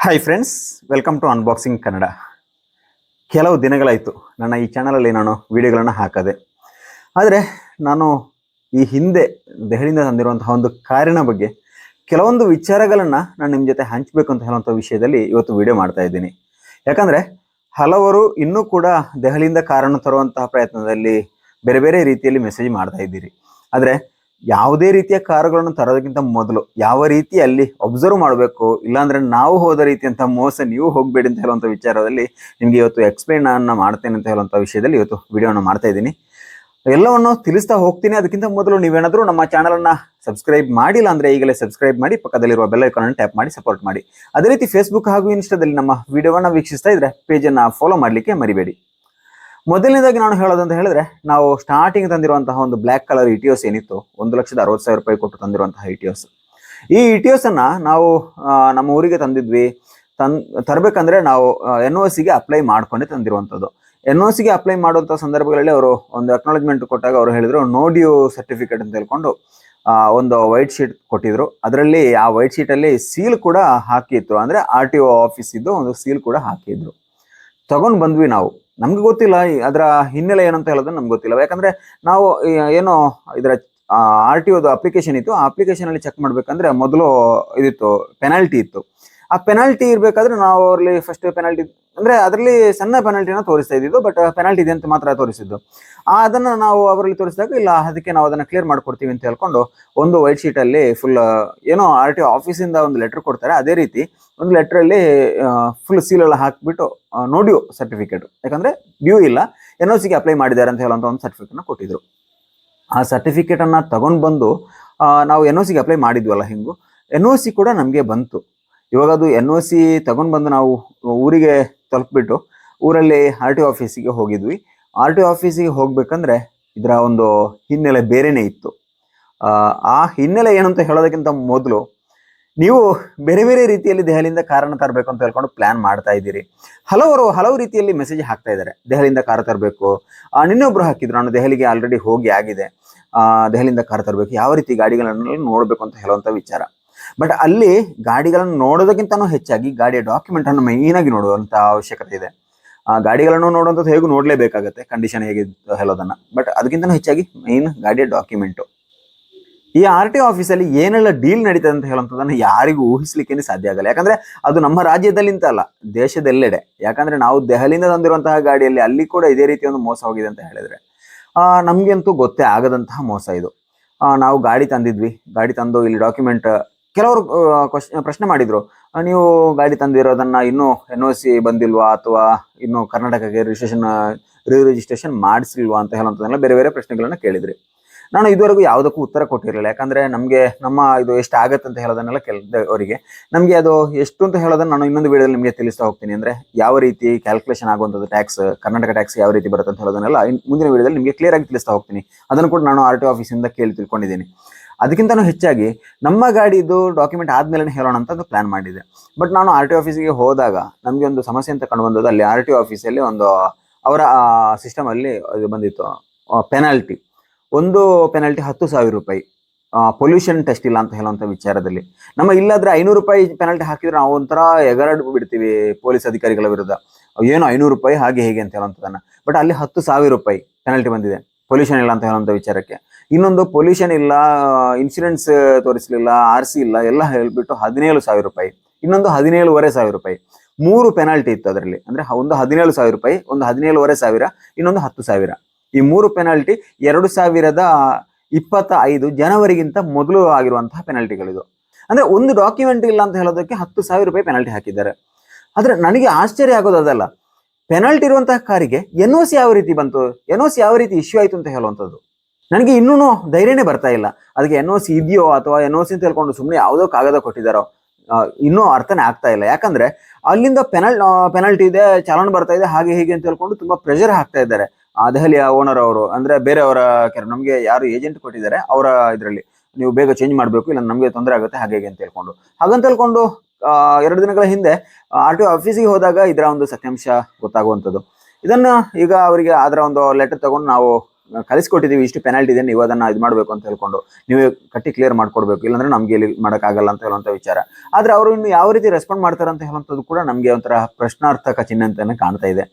Hi friends welcome to unboxing Kannada ಕೆಲವು ದಿನಗಳಾಯಿತು ನನ್ನ ಈ ಚಾನಲಲ್ಲಿ ನಾನು ವಿಡಿಯೋಗಳನ್ನು ಹಾಕದೆ. ಆದರೆ ನಾನು ಈ ಹಿಂದೆ ದೆಹಲಿಯಿಂದ ತಂದಿರುವಂತಹ ಒಂದು ಕಾರಿನ ಬಗ್ಗೆ ಕೆಲವೊಂದು ವಿಚಾರಗಳನ್ನು ನಾನು ನಿಮ್ಮ ಜೊತೆ ಹಂಚಬೇಕು ಅಂತ ಹೇಳುವಂಥ ವಿಷಯದಲ್ಲಿ ಇವತ್ತು ವಿಡಿಯೋ ಮಾಡ್ತಾ ಇದ್ದೀನಿ. ಯಾಕಂದರೆ ಹಲವರು ಇನ್ನೂ ಕೂಡ ದೆಹಲಿಯಿಂದ ಕಾರನ್ನು ತರುವಂತಹ ಪ್ರಯತ್ನದಲ್ಲಿ ಬೇರೆ ಬೇರೆ ರೀತಿಯಲ್ಲಿ ಮೆಸೇಜ್ ಮಾಡ್ತಾ ಇದ್ದೀರಿ. ಆದರೆ ಯಾವುದೇ ರೀತಿಯ ಕಾರುಗಳನ್ನು ತರೋದಕ್ಕಿಂತ ಮೊದಲು ಯಾವ ರೀತಿ ಅಲ್ಲಿ ಅಬ್ಸರ್ವ್ ಮಾಡಬೇಕು, ಇಲ್ಲಾಂದ್ರೆ ನಾವು ಹೋದ ರೀತಿಯಂತ ಮೋಸ ನೀವು ಹೋಗಬೇಡಿ ಅಂತ ಹೇಳುವಂಥ ವಿಚಾರದಲ್ಲಿ ನಿಮಗೆ ಇವತ್ತು ಎಕ್ಸ್ಪ್ಲೈನ್ ಅನ್ನ ಮಾಡ್ತೇನೆ ಅಂತ ಹೇಳುವಂಥ ವಿಷಯದಲ್ಲಿ ಇವತ್ತು ವಿಡಿಯೋನ ಮಾಡ್ತಾ ಇದ್ದೀನಿ. ಎಲ್ಲವನ್ನು ತಿಳಿಸ್ತಾ ಹೋಗ್ತೀನಿ. ಅದಕ್ಕಿಂತ ಮೊದಲು ನೀವೇನಾದರೂ ನಮ್ಮ ಚಾನಲನ್ನು ಸಬ್ಸ್ಕ್ರೈಬ್ ಮಾಡಿಲ್ಲ ಅಂದ್ರೆ ಈಗಲೇ ಸಬ್ಸ್ಕ್ರೈಬ್ ಮಾಡಿ, ಪಕ್ಕದಲ್ಲಿರುವ ಬೆಲ್ ಐಕಾನ್ ಟ್ಯಾಪ್ ಮಾಡಿ ಸಪೋರ್ಟ್ ಮಾಡಿ. ಅದೇ ರೀತಿ ಫೇಸ್ಬುಕ್ ಹಾಗೂ ಇನ್ಸ್ಟಾದಲ್ಲಿ ನಮ್ಮ ವಿಡಿಯೋವನ್ನು ವೀಕ್ಷಿಸ್ತಾ ಇದ್ರೆ ಪೇಜನ್ನು ಫಾಲೋ ಮಾಡಲಿಕ್ಕೆ ಮರಿಬೇಡಿ. ಮೊದಲನೇದಾಗಿ ನಾನು ಹೇಳೋದಂತ ಹೇಳಿದ್ರೆ, ನಾವು ಸ್ಟಾರ್ಟಿಂಗ್ ತಂದಿರುವಂತಹ ಒಂದು ಬ್ಲ್ಯಾಕ್ ಕಲರ್ ಇಟಿಯೋಸ್ ಏನಿತ್ತು, ಒಂದು ಲಕ್ಷದ ಅರವತ್ತು ಸಾವಿರ ರೂಪಾಯಿ ಕೊಟ್ಟು ತಂದಿರುವಂತಹ ಇಟಿಯೋಸ್ ಈ ಇಟಿಯೋಸ್ ಅನ್ನ ನಾವು ನಮ್ಮ ಊರಿಗೆ ತಂದಿದ್ವಿ. ತನ್ ತರಬೇಕಂದ್ರೆ ನಾವು ಎನ್ ಒ ಸಿಗೆ ಅಪ್ಲೈ ಮಾಡ್ಕೊಂಡೆ ತಂದಿರುವಂಥದ್ದು. ಎನ್ ಒ ಸಿಗೆ ಅಪ್ಲೈ ಮಾಡುವಂಥ ಸಂದರ್ಭಗಳಲ್ಲಿ ಅವರು ಒಂದು ಅಕ್ನಾಲಜ್ಮೆಂಟ್ ಕೊಟ್ಟಾಗ ಅವರು ಹೇಳಿದ್ರು ನೋಡಿಯು ಡ್ಯೂ ಸರ್ಟಿಫಿಕೇಟ್ ಅಂತ ಹೇಳ್ಕೊಂಡು ಒಂದು ವೈಟ್ ಶೀಟ್ ಕೊಟ್ಟಿದ್ರು. ಅದರಲ್ಲಿ ಆ ವೈಟ್ ಶೀಟಲ್ಲಿ ಸೀಲ್ ಕೂಡ ಹಾಕಿತ್ತು ಅಂದ್ರೆ ಆರ್ ಟಿ ಒ ಆಫೀಸಿದ್ದು ಒಂದು ಸೀಲ್ ಕೂಡ ಹಾಕಿದ್ರು. ತಗೊಂಡ್ ಬಂದ್ವಿ ನಾವು. ನಮ್ಗೆ ಗೊತ್ತಿಲ್ಲ ಅದರ ಹಿನ್ನೆಲೆ ಏನಂತ ಹೇಳೋದನ್ನ ನಮ್ಗೆ ಗೊತ್ತಿಲ್ಲ. ಯಾಕಂದ್ರೆ ನಾವು ಏನು ಇದರ ಆರ್ ಟಿ ಒದು ಅಪ್ಲಿಕೇಶನ್ ಇತ್ತು. ಆ ಅಪ್ಲಿಕೇಶನ್ ಅಲ್ಲಿ ಚೆಕ್ ಮಾಡ್ಬೇಕಂದ್ರೆ ಮೊದಲು ಇದಿತ್ತು ಪೆನಾಲ್ಟಿ ಇತ್ತು. ಆ ಪೆನಾಲ್ಟಿ ಇರಬೇಕಾದ್ರೆ ನಾವು ಅವರಲ್ಲಿ ಫಸ್ಟ್ ಪೆನಾಲ್ಟಿ ಅಂದ್ರೆ ಅದರಲ್ಲಿ ಸಣ್ಣ ಪೆನಾಲ್ಟಿನ ತೋರಿಸ್ತಾ ಇದ್ದಿದ್ದು ಬಟ್ ಪೆನಾಲ್ಟಿ ಇದೆ ಅಂತ ಮಾತ್ರ ತೋರಿಸಿದ್ದು. ಅದನ್ನ ನಾವು ಅವರಲ್ಲಿ ತೋರಿಸಿದಾಗ, ಇಲ್ಲ, ಅದಕ್ಕೆ ನಾವು ಅದನ್ನ ಕ್ಲಿಯರ್ ಮಾಡ್ಕೊಡ್ತೀವಿ ಅಂತ ಹೇಳ್ಕೊಂಡು ಒಂದು ವೈಟ್ ಶೀಟ್ ಅಲ್ಲಿ ಫುಲ್ ಏನೋ ಆರ್ ಟಿ ಆಫೀಸಿಂದ ಒಂದು ಲೆಟರ್ ಕೊಡ್ತಾರೆ. ಅದೇ ರೀತಿ ಒಂದು ಲೆಟರ್ ಅಲ್ಲಿ ಫುಲ್ ಸೀಲ್ ಎಲ್ಲ ಹಾಕ್ಬಿಟ್ಟು ನೋಡಿಯೋ ಸರ್ಟಿಫಿಕೇಟ್ ಯಾಕಂದ್ರೆ ಡ್ಯೂ ಇಲ್ಲ. ಎನ್ ಒ ಸಿಗೆ ಅಪ್ಲೈ ಮಾಡಿದ್ದಾರೆ ಅಂತ ಹೇಳುವಂತ ಒಂದು ಸರ್ಟಿಫಿಕೇಟ್ನ ಕೊಟ್ಟಿದ್ರು. ಆ ಸರ್ಟಿಫಿಕೇಟ್ ಅನ್ನ ತಗೊಂಡ್ ಬಂದು ನಾವು ಎನ್ ಒ ಸಿಗೆ ಅಪ್ಲೈ ಮಾಡಿದ್ವಲ್ಲ ಹಿಂಗು ಎನ್ ಒ ಸಿ ಕೂಡ ನಮಗೆ ಬಂತು. ಇವಾಗ ಅದು ಎನ್ ಒ ಸಿ ತಗೊಂಡು ಬಂದು ನಾವು ಊರಿಗೆ ತಲುಪಿಬಿಟ್ಟು ಊರಲ್ಲಿ ಆರ್ ಟಿ ಆಫೀಸಿಗೆ ಹೋಗಿದ್ವಿ. ಆರ್ ಟಿ ಆಫೀಸಿಗೆ ಹೋಗ್ಬೇಕಂದ್ರೆ ಇದರ ಒಂದು ಹಿನ್ನೆಲೆ ಬೇರೆನೇ ಇತ್ತು. ಆ, ಹಿನ್ನೆಲೆ ಏನು ಅಂತ ಹೇಳೋದಕ್ಕಿಂತ ಮೊದಲು ನೀವು ಬೇರೆ ಬೇರೆ ರೀತಿಯಲ್ಲಿ ದೆಹಲಿಯಿಂದ ಕಾರನ್ನು ತರಬೇಕು ಅಂತ ಹೇಳ್ಕೊಂಡು ಪ್ಲಾನ್ ಮಾಡ್ತಾ ಇದ್ದೀರಿ. ಹಲವರು ಹಲವು ರೀತಿಯಲ್ಲಿ ಮೆಸೇಜ್ ಹಾಕ್ತಾ ಇದ್ದಾರೆ. ದೆಹಲಿಯಿಂದ ಕಾರ್ ತರಬೇಕು. ನಿನ್ನೊಬ್ರು ಹಾಕಿದ್ರು. ನಾನು ದೆಹಲಿಗೆ ಆಲ್ರೆಡಿ ಹೋಗಿ ಆಗಿದೆ. ದೆಹಲಿಯಿಂದ ಕಾರ್ ತರಬೇಕು. ಯಾವ ರೀತಿ ಗಾಡಿಗಳನ್ನು ನೋಡಬೇಕು ಅಂತ ಹೇಳುವಂಥ ವಿಚಾರ. ಬಟ್ ಅಲ್ಲಿ ಗಾಡಿಗಳನ್ನು ನೋಡೋದಕ್ಕಿಂತನೂ ಹೆಚ್ಚಾಗಿ ಗಾಡಿಯ ಡಾಕ್ಯುಮೆಂಟ್ ಅನ್ನು ಮೈನ್ ಆಗಿ ನೋಡುವಂತ ಅವಶ್ಯಕತೆ ಇದೆ. ಆ ಗಾಡಿಗಳನ್ನು ನೋಡುವಂಥದ್ದು ಹೇಗೂ ನೋಡಲೇಬೇಕಾಗತ್ತೆ ಕಂಡೀಷನ್ ಹೇಗೆ ಹೇಳೋದನ್ನ. ಬಟ್ ಅದಕ್ಕಿಂತನೂ ಹೆಚ್ಚಾಗಿ ಮೈನ್ ಗಾಡಿಯ ಡಾಕ್ಯುಮೆಂಟು ಈ ಆರ್ ಟಿ ಆಫೀಸಲ್ಲಿ ಏನೆಲ್ಲ ಡೀಲ್ ನಡೀತದೆ ಅಂತ ಹೇಳುವಂಥದ್ದನ್ನು ಯಾರಿಗೂ ಊಹಿಸ್ಲಿಕ್ಕೇನೆ ಸಾಧ್ಯ ಆಗಲ್ಲ. ಯಾಕಂದ್ರೆ ಅದು ನಮ್ಮ ರಾಜ್ಯದಲ್ಲಿ ಅಂತ ಅಲ್ಲ, ದೇಶದೆಲ್ಲೆಡೆ. ಯಾಕಂದ್ರೆ ನಾವು ದೆಹಲಿಯಿಂದ ತಂದಿರುವಂತಹ ಗಾಡಿಯಲ್ಲಿ ಅಲ್ಲಿ ಕೂಡ ಇದೇ ರೀತಿ ಒಂದು ಮೋಸ ಹೋಗಿದೆ ಅಂತ ಹೇಳಿದ್ರೆ. ಅಂತೂ ಗೊತ್ತೇ ಆಗದಂತಹ ಮೋಸ ಇದು. ನಾವು ಗಾಡಿ ತಂದಿದ್ವಿ. ಗಾಡಿ ತಂದು ಇಲ್ಲಿ ಡಾಕ್ಯುಮೆಂಟ್ ಕೆಲವರು ಪ್ರಶ್ನೆ ಮಾಡಿದ್ರು ನೀವು ಗಾಡಿ ತಂದಿರೋದನ್ನ ಇನ್ನೂ ಎನ್ ಒ ಸಿ ಬಂದಿಲ್ವಾ ಅಥವಾ ಇನ್ನು ಕರ್ನಾಟಕಕ್ಕೆ ರಿಜಿಸ್ಟ್ರೇಷನ್ ರೀ ರಿಜಿಸ್ಟ್ರೇಷನ್ ಮಾಡಿಸಿಲ್ವಾ ಅಂತ ಹೇಳುವಂಥದ್ದೆಲ್ಲ ಬೇರೆ ಬೇರೆ ಪ್ರಶ್ನೆಗಳನ್ನ ಕೇಳಿದ್ರಿ. ನಾನು ಇದುವರೆಗೂ ಯಾವುದಕ್ಕೂ ಉತ್ತರ ಕೊಟ್ಟಿರಲಿಲ್ಲ, ಯಾಕಂದ್ರೆ ನಮಗೆ, ನಮ್ಮ ಇದು ಎಷ್ಟು ಆಗತ್ತೆ ಅಂತ ಹೇಳೋದನ್ನೆಲ್ಲ ಅವರಿಗೆ. ನಮಗೆ ಅದು ಎಷ್ಟು ಅಂತ ಹೇಳೋದನ್ನು ನಾನು ಇನ್ನೊಂದು ವಿಡಿಯೋದಲ್ಲಿ ನಿಮಗೆ ತಿಳಿಸ್ತಾ ಹೋಗ್ತೀನಿ, ಅಂದ್ರೆ ಯಾವ ರೀತಿ ಕ್ಯಾಲ್ಕುಲೇಷನ್ ಆಗುವಂಥದ್ದು ಟ್ಯಾಕ್ಸ್ ಕರ್ನಾಟಕ ಟ್ಯಾಕ್ಸ್ ಯಾವ ರೀತಿ ಬರುತ್ತೆ ಅಂತ ಹೇಳೋದನ್ನೆಲ್ಲ ಮುಂದಿನ ವಿಡಿಯೋದಲ್ಲಿ ನಿಮಗೆ ಕ್ಲಿಯರ್ ಆಗಿ ತಿಳಿಸ್ತಾ ಹೋಗ್ತೀನಿ. ಅದನ್ನು ಕೂಡ ನಾನು ಆರ್ ಟಿ ಆಫೀಸಿಂದ ಕೇಳಿ ತಿಳ್ಕೊಂಡಿದ್ದೀನಿ. ಅದಕ್ಕಿಂತನೂ ಹೆಚ್ಚಾಗಿ ನಮ್ಮ ಗಾಡಿದು ಡಾಕ್ಯುಮೆಂಟ್ ಆದ್ಮೇಲೆ ಹೇಳೋಣ ಅಂತ ಒಂದು ಪ್ಲಾನ್ ಮಾಡಿದೆ. ಬಟ್ ನಾನು ಆರ್ ಟಿ ಆಫೀಸಿಗೆ ಹೋದಾಗ ನಮಗೆ ಒಂದು ಸಮಸ್ಯೆ ಅಂತ ಕಂಡು ಬಂದದ್ದು ಅಲ್ಲಿ ಆರ್ ಟಿ ಆಫೀಸಲ್ಲಿ ಒಂದು, ಅವರ ಸಿಸ್ಟಮ್ ಅಲ್ಲಿ ಅದು ಬಂದಿತ್ತು ಪೆನಾಲ್ಟಿ ಒಂದು ಪೆನಾಲ್ಟಿ ಹತ್ತು ಸಾವಿರ ರೂಪಾಯಿ ಪೊಲ್ಯೂಷನ್ ಟೆಸ್ಟ್ ಇಲ್ಲ ಅಂತ ಹೇಳುವಂಥ ವಿಚಾರದಲ್ಲಿ. ನಮ್ಮ ಇಲ್ಲಾದ್ರೆ ಐನೂರು ರೂಪಾಯಿ ಪೆನಾಲ್ಟಿ ಹಾಕಿದ್ರೆ ನಾವು ಒಂಥರ ಎಗರಡು ಬಿಡ್ತೀವಿ ಪೊಲೀಸ್ ಅಧಿಕಾರಿಗಳ ವಿರುದ್ಧ. ಏನು ಐನೂರು ರೂಪಾಯಿ ಹಾಗೆ ಹೇಗೆ ಅಂತ ಹೇಳುವಂಥದ್ದನ್ನು. ಬಟ್ ಅಲ್ಲಿ ಹತ್ತು ಸಾವಿರ ರೂಪಾಯಿ ಪೆನಾಲ್ಟಿ ಬಂದಿದೆ. ಪೊಲ್ಯೂಷನ್ ಇಲ್ಲ ಅಂತ ಹೇಳುವಂಥ ವಿಚಾರಕ್ಕೆ. ಇನ್ನೊಂದು ಪೊಲ್ಯೂಷನ್ ಇಲ್ಲ ಇನ್ಶೂರೆನ್ಸ್ ತೋರಿಸಲಿಲ್ಲ ಆರ್ ಸಿ ಇಲ್ಲ, ಎಲ್ಲ ಹೇಳ್ಬಿಟ್ಟು ಹದಿನೇಳು ಸಾವಿರ ರೂಪಾಯಿ. ಇನ್ನೊಂದು ಹದಿನೇಳುವರೆ ಸಾವಿರ ರೂಪಾಯಿ. ಮೂರು ಪೆನಾಲ್ಟಿ ಇತ್ತು ಅದರಲ್ಲಿ. ಅಂದ್ರೆ ಒಂದು ಹದಿನೇಳು ಸಾವಿರ ರೂಪಾಯಿ, ಒಂದು ಹದಿನೇಳುವರೆ ಸಾವಿರ, ಇನ್ನೊಂದು ಹತ್ತು ಸಾವಿರ. ಈ ಮೂರು ಪೆನಾಲ್ಟಿ ಎರಡು ಸಾವಿರದ ಇಪ್ಪತ್ತ ಐದು ಜನವರಿಗಿಂತ ಮೊದಲು ಆಗಿರುವಂತಹ ಪೆನಾಲ್ಟಿಗಳಿದು ಅಂದ್ರೆ ಒಂದು ಡಾಕ್ಯುಮೆಂಟ್ ಇಲ್ಲ ಅಂತ ಹೇಳೋದಕ್ಕೆ ಹತ್ತು ಸಾವಿರ ರೂಪಾಯಿ ಪೆನಾಲ್ಟಿ ಹಾಕಿದ್ದಾರೆ. ಆದರೆ ನನಗೆ ಆಶ್ಚರ್ಯ ಆಗೋದು ಅದಲ್ಲ. ಪೆನಾಲ್ಟಿ ಇರುವಂತಹ ಕಾರಿಗೆ ಎನ್ ಒ ಸಿ ಯಾವ ರೀತಿ ಬಂತು? ಎನ್ ಓ ಸಿ ಯಾವ ರೀತಿ ಇಶ್ಯೂ ಆಯಿತು ಅಂತ ಹೇಳುವಂಥದ್ದು. ನನಗೆ ಇನ್ನೂ ಧೈರ್ಯನೇ ಬರ್ತಾ ಇಲ್ಲ. ಅದಕ್ಕೆ ಎನ್ ಓ ಸಿ ಇದೆಯೋ ಅಥವಾ ಎನ್ ಓ ಸಿ ಅಂತ ಹೇಳ್ಕೊಂಡು ಸುಮ್ಮನೆ ಯಾವುದೋ ಕಾಗದ ಕೊಟ್ಟಿದ್ದಾರೋ ಇನ್ನೂ ಅರ್ಥನೇ ಆಗ್ತಾ ಇಲ್ಲ. ಯಾಕಂದ್ರೆ ಅಲ್ಲಿಂದ ಪೆನಲ್ ಪೆನಾಲ್ಟಿ ಇದೆ, ಚಾಲನ್ ಬರ್ತಾ ಇದೆ, ಹಾಗೆ ಹೀಗೆ ಅಂತ ಹೇಳ್ಕೊಂಡು ತುಂಬಾ ಪ್ರೆಷರ್ ಹಾಕ್ತಾ ಇದ್ದಾರೆ. ಆ, ದೆಹಲಿಯ ಓನರ್ ಅವರು, ಅಂದ್ರೆ ಬೇರೆಯವರ ಕೆಲ ನಮಗೆ ಯಾರು ಏಜೆಂಟ್ ಕೊಟ್ಟಿದ್ದಾರೆ, ಅವರ ಇದರಲ್ಲಿ. ನೀವು ಬೇಗ ಚೇಂಜ್ ಮಾಡಬೇಕು, ಇಲ್ಲ ನಮಗೆ ತೊಂದರೆ ಆಗುತ್ತೆ, ಹಾಗೆ ಹೀಗೆ ಅಂತ ಹೇಳ್ಕೊಂಡು. ಹಾಗಂತ ಹೇಳ್ಕೊಂಡು ಎರಡು ದಿನಗಳ ಹಿಂದೆ ಆರ್ ಟಿ ಆಫೀಸಿಗೆ ಹೋದಾಗ ಇದರ ಒಂದು ಸತ್ಯಾಂಶ ಗೊತ್ತಾಗುವಂಥದ್ದು. ಇದನ್ನ ಈಗ ಅವರಿಗೆ ಅದರ ಒಂದು ಲೆಟರ್ ತಗೊಂಡು ನಾವು ಕಲಿಸ್ಕೊಟ್ಟಿದ್ದೀವಿ ಇಷ್ಟು ಪೆನಾಲ್ಟಿ ಇದೆ, ನೀವು ಅದನ್ನ ಇದು ಮಾಡಬೇಕು ಅಂತ ಹೇಳ್ಕೊಂಡು, ನೀವೇ ಕಟ್ಟಿ ಕ್ಲಿಯರ್ ಮಾಡ್ಕೊಡ್ಬೇಕು. ಇಲ್ಲಾಂದ್ರೆ ನಮಗೆ ಇಲ್ಲಿ ಮಾಡೋಕ್ಕಾಗಲ್ಲ ಅಂತ ಹೇಳುವಂಥ ವಿಚಾರ. ಆದರೆ ಅವರು ಇನ್ನು ಯಾವ ರೀತಿ ರೆಸ್ಪಾಂಡ್ ಮಾಡ್ತಾರೆ ಅಂತ ಹೇಳುವಂಥದ್ದು ಕೂಡ ನಮಗೆ ಒಂಥರ ಪ್ರಶ್ನಾರ್ಥಕ ಚಿಹ್ನೆ ಅಂತಾನೆ ಕಾಣ್ತಾ ಇದೆ.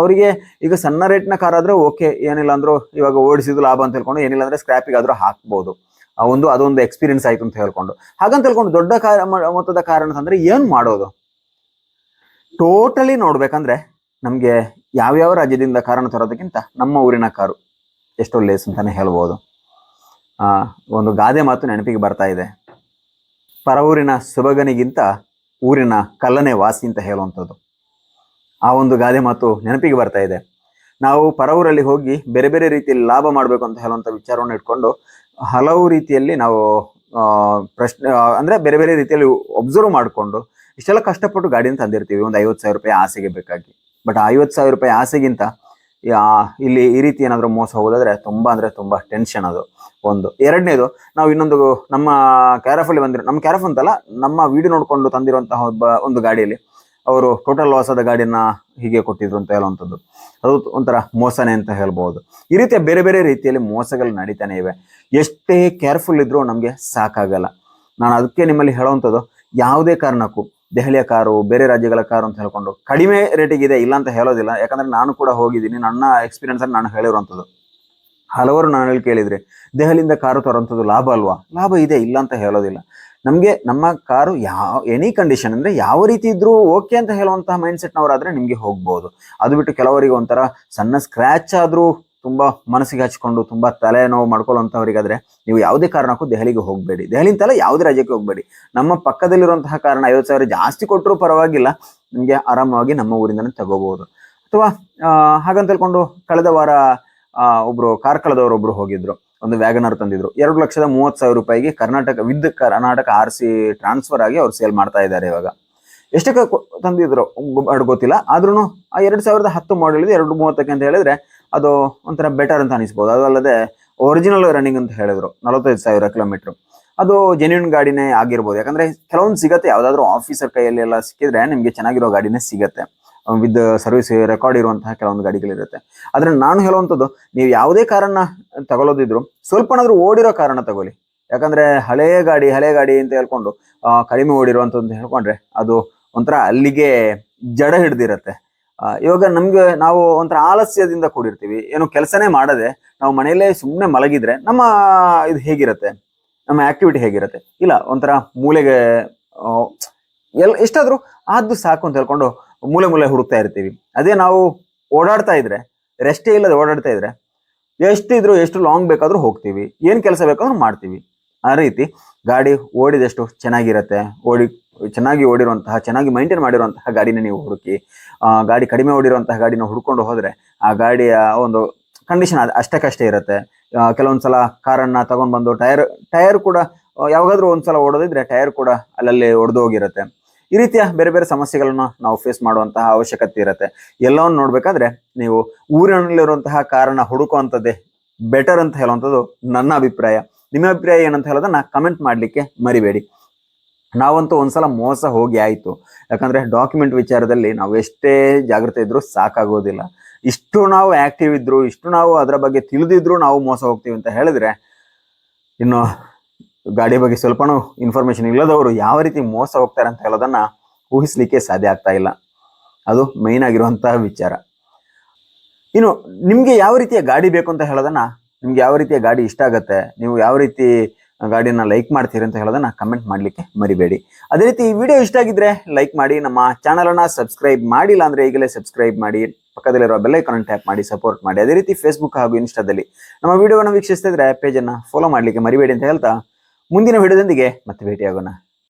ಅವರಿಗೆ ಈಗ ಸಣ್ಣ ರೇಟ್ನ ಕಾರ್ ಓಕೆ ಏನಿಲ್ಲ ಅಂದ್ರೂ ಇವಾಗ ಓಡಿಸಿದ್ದು ಲಾಭ ಅಂತ ಹೇಳ್ಕೊಂಡು ಏನಿಲ್ಲ ಅಂದ್ರೆ ಸ್ಕ್ರಾಪಿಗೆ ಆದರೂ ಹಾಕ್ಬೋದು. ಒಂದು, ಅದೊಂದು ಎಕ್ಸ್ಪೀರಿಯನ್ಸ್ ಆಯ್ತು ಅಂತ ಹೇಳ್ಕೊಂಡು. ಹಾಗಂತ ಹೇಳ್ಕೊಂಡು ದೊಡ್ಡ ಮೊತ್ತದ ಕಾರಣ ಅಂತಂದ್ರೆ ಏನು ಮಾಡೋದು? ಟೋಟಲಿ ನೋಡ್ಬೇಕಂದ್ರೆ ನಮ್ಗೆ ಯಾವ್ಯಾವ ರಾಜ್ಯದಿಂದ ಕಾರಣ ತರೋದಕ್ಕಿಂತ ನಮ್ಮ ಊರಿನ ಕಾರು ಎಷ್ಟೋ ಲೇಸ್ ಅಂತಾನೆ ಹೇಳ್ಬೋದು. ಆ, ಒಂದು ಗಾದೆ ಮಾತು ನೆನಪಿಗೆ ಬರ್ತಾ ಇದೆ. ಪರವೂರಿನ ಸೊಬಗನಿಗಿಂತ ಊರಿನ ಕಲ್ಲನೆ ವಾಸಿ ಅಂತ ಹೇಳುವಂಥದ್ದು. ಆ ಒಂದು ಗಾದೆ ಮಾತು ನೆನಪಿಗೆ ಬರ್ತಾ ಇದೆ. ನಾವು ಪರವೂರಲ್ಲಿ ಹೋಗಿ ಬೇರೆ ಬೇರೆ ರೀತಿಯಲ್ಲಿ ಲಾಭ ಮಾಡಬೇಕು ಅಂತ ಹೇಳುವಂಥ ವಿಚಾರವನ್ನು ಇಟ್ಕೊಂಡು ಹಲವು ರೀತಿಯಲ್ಲಿ ನಾವು ಪ್ರಶ್ನೆ ಅಂದರೆ ಬೇರೆ ಬೇರೆ ರೀತಿಯಲ್ಲಿ ಒಬ್ಸರ್ವ್ ಮಾಡಿಕೊಂಡು ಇಷ್ಟೆಲ್ಲ ಕಷ್ಟಪಟ್ಟು ಗಾಡಿನ ತಂದಿರ್ತೀವಿ. ಒಂದು ಐವತ್ತು ಸಾವಿರ ರೂಪಾಯಿ ಆಸೆಗೆ ಬೇಕಾಗಿ. ಬಟ್ ಐವತ್ತು ಸಾವಿರ ರೂಪಾಯಿ ಆಸೆಗಿಂತ ಇಲ್ಲಿ ಈ ರೀತಿ ಏನಾದರೂ ಮೋಸ ಹೋಗೋದಾದ್ರೆ ತುಂಬಾ ಅಂದ್ರೆ ತುಂಬಾ ಟೆನ್ಷನ್ ಅದು. ಒಂದು. ಎರಡನೇದು, ನಾವು ಇನ್ನೊಂದು ನಮ್ಮ ಕ್ಯಾರಫಲ್ಲಿ ಬಂದಿರೋ, ನಮ್ಮ ಕ್ಯಾರಫ್ ಅಂತಲ್ಲ ನಮ್ಮ ವಿಡಿಯೋ ನೋಡ್ಕೊಂಡು ತಂದಿರುವಂತಹ ಒಬ್ಬ, ಒಂದು ಗಾಡಿಯಲ್ಲಿ ಅವರು ಟೋಟಲ್ ಲಾಸ್ ಆದ ಗಾಡಿನ ಹೀಗೆ ಕೊಟ್ಟಿದ್ರು ಅಂತ ಹೇಳುವಂಥದ್ದು. ಅದು ಒಂಥರ ಮೋಸನೆ ಅಂತ ಹೇಳ್ಬೋದು. ಈ ರೀತಿಯ ಬೇರೆ ಬೇರೆ ರೀತಿಯಲ್ಲಿ ಮೋಸಗಳು ನಡೀತಾನೆ ಇವೆ. ಎಷ್ಟೇ ಕೇರ್ಫುಲ್ ಇದ್ರೂ ನಮಗೆ ಸಾಕಾಗಲ್ಲ. ನಾನು ಅದಕ್ಕೆ ನಿಮ್ಮಲ್ಲಿ ಹೇಳುವಂಥದ್ದು, ಯಾವುದೇ ಕಾರಣಕ್ಕೂ, ದೆಹಲಿಯ ಕಾರು, ಬೇರೆ ರಾಜ್ಯಗಳ ಕಾರು ಅಂತ ಹೇಳ್ಕೊಂಡು ಕಡಿಮೆ ರೇಟಿಗಿದೆ ಇಲ್ಲ ಅಂತ ಹೇಳೋದಿಲ್ಲ. ಯಾಕಂದ್ರೆ ನಾನು ಕೂಡ ಹೋಗಿದ್ದೀನಿ, ನನ್ನ ಎಕ್ಸ್ಪೀರಿಯನ್ಸ್ ಅಲ್ಲಿ ನಾನು ಹೇಳಿರುವಂಥದ್ದು. ಹಲವರು ನಾನು ಹೇಳಿ ಕೇಳಿದ್ರೆ, ದೆಹಲಿಯಿಂದ ಕಾರು ತರುವಂಥದ್ದು ಲಾಭ ಅಲ್ವಾ? ಲಾಭ ಇದೆ, ಇಲ್ಲ ಅಂತ ಹೇಳೋದಿಲ್ಲ. ನಮಗೆ ನಮ್ಮ ಕಾರು ಯಾವ ಎನಿ ಕಂಡೀಷನ್ ಅಂದರೆ ಯಾವ ರೀತಿ ಇದ್ರೂ ಓಕೆ ಅಂತ ಹೇಳುವಂತಹ ಮೈಂಡ್ ಸೆಟ್ನವರಾದ್ರೆ ನಿಮಗೆ ಹೋಗ್ಬೋದು. ಅದು ಬಿಟ್ಟು ಕೆಲವರಿಗೆ ಒಂಥರ ಸಣ್ಣ ಸ್ಕ್ರ್ಯಾಚ್ ಆದರೂ ತುಂಬ ಮನಸ್ಸಿಗೆ ಹಚ್ಕೊಂಡು ತುಂಬ ತಲೆನೋವು ಮಾಡ್ಕೊಳ್ಳುವಂಥವ್ರಿಗಾದ್ರೆ ನೀವು ಯಾವುದೇ ಕಾರಣಕ್ಕೂ ದೆಹಲಿಗೆ ಹೋಗಬೇಡಿ. ದೆಹಲಿ ಅಂತಲ್ಲ ಯಾವುದೇ ರಾಜ್ಯಕ್ಕೆ ಹೋಗಬೇಡಿ. ನಮ್ಮ ಪಕ್ಕದಲ್ಲಿರುವಂತಹ ಕಾರಣ ಐವತ್ತು ಸಾವಿರ ಜಾಸ್ತಿ ಕೊಟ್ಟರೂ ಪರವಾಗಿಲ್ಲ. ನಿಮಗೆ ಆರಾಮವಾಗಿ ನಮ್ಮ ಊರಿಂದನೇ ತಗೋಬೋದು. ಅಥವಾ ಹಾಗಂತ ಹೇಳ್ಕೊಂಡು ಕಳೆದ ವಾರ ಒಬ್ಬರು ಕಾರ್ಕಳದವರು ಒಬ್ಬರು ಹೋಗಿದ್ರು. ಒಂದು ವ್ಯಾಗನರ್ ತಂದಿದ್ರು. ಎರಡು ಲಕ್ಷದ ಮೂವತ್ತು ಸಾವಿರ ರೂಪಾಯಿಗೆ Karnataka, with Karnataka R C transfer ಆಗಿ ಅವ್ರು ಸೇಲ್ ಮಾಡ್ತಾ ಇದ್ದಾರೆ ಇವಾಗ. ಎಷ್ಟಕ್ಕೆ ತಂದಿದ್ರು? ಗೊತ್ತಿಲ್ಲ. ಆದ್ರೂ ಆ ಎರಡು ಸಾವಿರದ ಹತ್ತು ಮಾಡೆಲ್ ಎರಡು ಮೂವತ್ತಕ್ಕೆ ಅಂತ ಹೇಳಿದ್ರೆ ಅದು ಒಂಥರ ಬೆಟರ್ ಅಂತ ಅನಿಸ್ಬೋದು. ಅದಲ್ಲದೆ ಒರಿಜಿನಲ್ ರನ್ನಿಂಗ್ ಅಂತ ಹೇಳಿದ್ರು, ನಲವತ್ತೈದು ಸಾವಿರ ಕಿಲೋಮೀಟರ್ ಅದು ಜೆನ್ಯೂನ್ ಗಾಡಿನೇ ಆಗಿರ್ಬೋದು. ಯಾಕಂದ್ರೆ ಕೆಲವೊಂದು ಸಿಗತ್ತೆ. ಯಾವ್ದಾದ್ರು ಆಫೀಸರ್ ಕೈಯಲ್ಲಿ ಎಲ್ಲ ಸಿಕ್ಕಿದ್ರೆ ನಿಮ್ಗೆ ಚೆನ್ನಾಗಿರೋ ಗಾಡಿನೇ ಸಿಗತ್ತೆ. ವಿತ್ ಸರ್ವಿಸ್ ರೆಕಾರ್ಡ್ ಇರುವಂತಹ ಕೆಲವೊಂದು ಗಾಡಿಗಳಿರುತ್ತೆ. ಆದರೆ ನಾನು ಹೇಳುವಂಥದ್ದು, ನೀವು ಯಾವುದೇ ಕಾರನ್ನ ತಗೊಳ್ಳೋದಿದ್ರು ಸ್ವಲ್ಪನಾದರೂ ಓಡಿರೋ ಕಾರಣ ತಗೊಳ್ಳಿ. ಯಾಕಂದ್ರೆ ಹಳೆಯ ಗಾಡಿ, ಹಳೆ ಗಾಡಿ ಅಂತ ಹೇಳ್ಕೊಂಡು ಕಡಿಮೆ ಓಡಿರುವಂಥದ್ದು ಹೇಳ್ಕೊಂಡ್ರೆ ಅದು ಒಂಥರ ಅಲ್ಲಿಗೆ ಜಡ ಹಿಡ್ದಿರತ್ತೆ. ಇವಾಗ ನಮಗೆ ನಾವು ಒಂಥರ ಆಲಸ್ಯದಿಂದ ಕೂಡಿರ್ತೀವಿ. ಏನು ಕೆಲಸನೇ ಮಾಡದೆ ನಾವು ಮನೆಯಲ್ಲೇ ಸುಮ್ಮನೆ ಮಲಗಿದ್ರೆ ನಮ್ಮ ಇದು ಹೇಗಿರುತ್ತೆ? ನಮ್ಮ ಆಕ್ಟಿವಿಟಿ ಹೇಗಿರುತ್ತೆ? ಇಲ್ಲ, ಒಂಥರ ಮೂಲೆಗೆ ಎಲ್, ಎಷ್ಟಾದ್ರೂ ಆದ್ದು ಸಾಕು ಅಂತ ಹೇಳ್ಕೊಂಡು ಮೂಲೆ ಮೂಲೆ ಹುಡುಕ್ತಾ ಇರ್ತೀವಿ. ಅದೇ ನಾವು ಓಡಾಡ್ತಾ ಇದ್ರೆ ರೆಸ್ಟೇ ಇಲ್ಲದೆ ಓಡಾಡ್ತಾ ಇದ್ರೆ ಎಷ್ಟಿದ್ರು ಎಷ್ಟು ಲಾಂಗ್ ಬೇಕಾದರೂ ಹೋಗ್ತೀವಿ. ಏನು ಕೆಲಸ ಬೇಕಾದ್ರೂ ಮಾಡ್ತೀವಿ. ಆ ರೀತಿ ಗಾಡಿ ಓಡಿದಷ್ಟು ಚೆನ್ನಾಗಿರತ್ತೆ. ಓಡಿ, ಚೆನ್ನಾಗಿ ಓಡಿರುವಂತಹ, ಚೆನ್ನಾಗಿ ಮೈಂಟೈನ್ ಮಾಡಿರುವಂತಹ ಗಾಡಿನ ನೀವು ಹುಡುಕಿ ಗಾಡಿ ಕಡಿಮೆ ಓಡಿರುವಂತಹ ಗಾಡಿನ ಹುಡ್ಕೊಂಡು ಹೋದರೆ ಆ ಗಾಡಿಯ ಒಂದು ಕಂಡೀಷನ್ ಅಷ್ಟಕ್ಕಷ್ಟೇ ಇರುತ್ತೆ. ಕೆಲವೊಂದ್ ಸಲ ಕಾರನ್ನ ತಗೊಂಡ್ ಬಂದು ಟೈರ್ ಟೈರ್ ಕೂಡ, ಯಾವಾಗಾದರೂ ಯಾವಾಗಾದ್ರೂ ಒಂದ್ಸಲ ಓಡೋದಿದ್ರೆ ಟೈರ್ ಕೂಡ ಅಲ್ಲಲ್ಲಿ ಒಡೆದು ಹೋಗಿರುತ್ತೆ. ಈ ರೀತಿಯ ಬೇರೆ ಬೇರೆ ಸಮಸ್ಯೆಗಳನ್ನ ನಾವು ಫೇಸ್ ಮಾಡುವಂತಹ ಅವಶ್ಯಕತೆ ಇರುತ್ತೆ. ಎಲ್ಲವನ್ನು ನೋಡ್ಬೇಕಾದ್ರೆ ನೀವು ಊರಿನಲ್ಲಿರುವಂತಹ ಕಾರಣ ಹುಡುಕುವಂಥದ್ದೇ ಬೆಟರ್ ಅಂತ ಹೇಳುವಂಥದ್ದು ನನ್ನ ಅಭಿಪ್ರಾಯ. ನಿಮ್ಮ ಅಭಿಪ್ರಾಯ ಏನಂತ ಹೇಳೋದನ್ನ ಕಮೆಂಟ್ ಮಾಡಲಿಕ್ಕೆ ಮರಿಬೇಡಿ. ನಾವಂತೂ ಒಂದ್ಸಲ ಮೋಸ ಹೋಗಿ ಆಯಿತು. ಯಾಕಂದ್ರೆ ಡಾಕ್ಯುಮೆಂಟ್ ವಿಚಾರದಲ್ಲಿ ನಾವು ಎಷ್ಟೇ ಜಾಗ್ರತೆ ಇದ್ರೂ ಸಾಕಾಗೋದಿಲ್ಲ. ಇಷ್ಟು ನಾವು ಆಕ್ಟಿವ್ ಇದ್ರು, ಇಷ್ಟು ನಾವು ಅದರ ಬಗ್ಗೆ ತಿಳಿದಿದ್ರು ನಾವು ಮೋಸ ಹೋಗ್ತೀವಿ ಅಂತ ಹೇಳಿದ್ರೆ, ಇನ್ನು ಗಾಡಿ ಬಗ್ಗೆ ಸ್ವಲ್ಪನೂ ಇನ್ಫಾರ್ಮೇಶನ್ ಇಲ್ಲದವರು ಯಾವ ರೀತಿ ಮೋಸ ಹೋಗ್ತಾರೆ ಅಂತ ಹೇಳೋದನ್ನ ಊಹಿಸಲಿಕ್ಕೆ ಸಾಧ್ಯ ಆಗ್ತಾ ಇಲ್ಲ. ಅದು ಮೈನ್ ಆಗಿರುವಂತಹ ವಿಚಾರ. ಇನ್ನು ನಿಮಗೆ ಯಾವ ರೀತಿಯ ಗಾಡಿ ಬೇಕು ಅಂತ ಹೇಳೋದನ್ನ, ನಿಮ್ಗೆ ಯಾವ ರೀತಿಯ ಗಾಡಿ ಇಷ್ಟ ಆಗುತ್ತೆ, ನೀವು ಯಾವ ರೀತಿ ಗಾಡಿನ ಲೈಕ್ ಮಾಡ್ತೀರಿ ಅಂತ ಹೇಳೋದನ್ನ ಕಮೆಂಟ್ ಮಾಡ್ಲಿಕ್ಕೆ ಮರಿಬೇಡಿ. ಅದೇ ರೀತಿ ಈ ವಿಡಿಯೋ ಇಷ್ಟ ಆಗಿದ್ರೆ ಲೈಕ್ ಮಾಡಿ, ನಮ್ಮ ಚಾನಲ್ ಅನ್ನ ಸಬ್ಸ್ಕ್ರೈಬ್ ಮಾಡಿಲ್ಲ ಅಂದ್ರೆ ಈಗಲೇ ಸಬ್ಸ್ಕ್ರೈಬ್ ಮಾಡಿ ಪಕ್ಕದಲ್ಲಿರೋ ಬೆಲ್ ಐಕಾನ್ ಟ್ಯಾಪ್ ಮಾಡಿ ಸಪೋರ್ಟ್ ಮಾಡಿ. ಅದೇ ರೀತಿ ಫೇಸ್ಬುಕ್ ಹಾಗೂ ಇನ್ಸ್ಟಾದಲ್ಲಿ ನಮ್ಮ ವಿಡಿಯೋವನ್ನು ವೀಕ್ಷಿಸ್ತಿದ್ರೆ ಪೇಜನ್ನು ಫಾಲೋ ಮಾಡ್ಲಿಕ್ಕೆ ಮರಿಬೇಡಿ ಅಂತ ಹೇಳ್ತಾ ಮುಂದಿನ ವಿಡಿಯೋದೊಂದಿಗೆ ಮತ್ತೆ ಭೇಟಿಯಾಗೋಣ.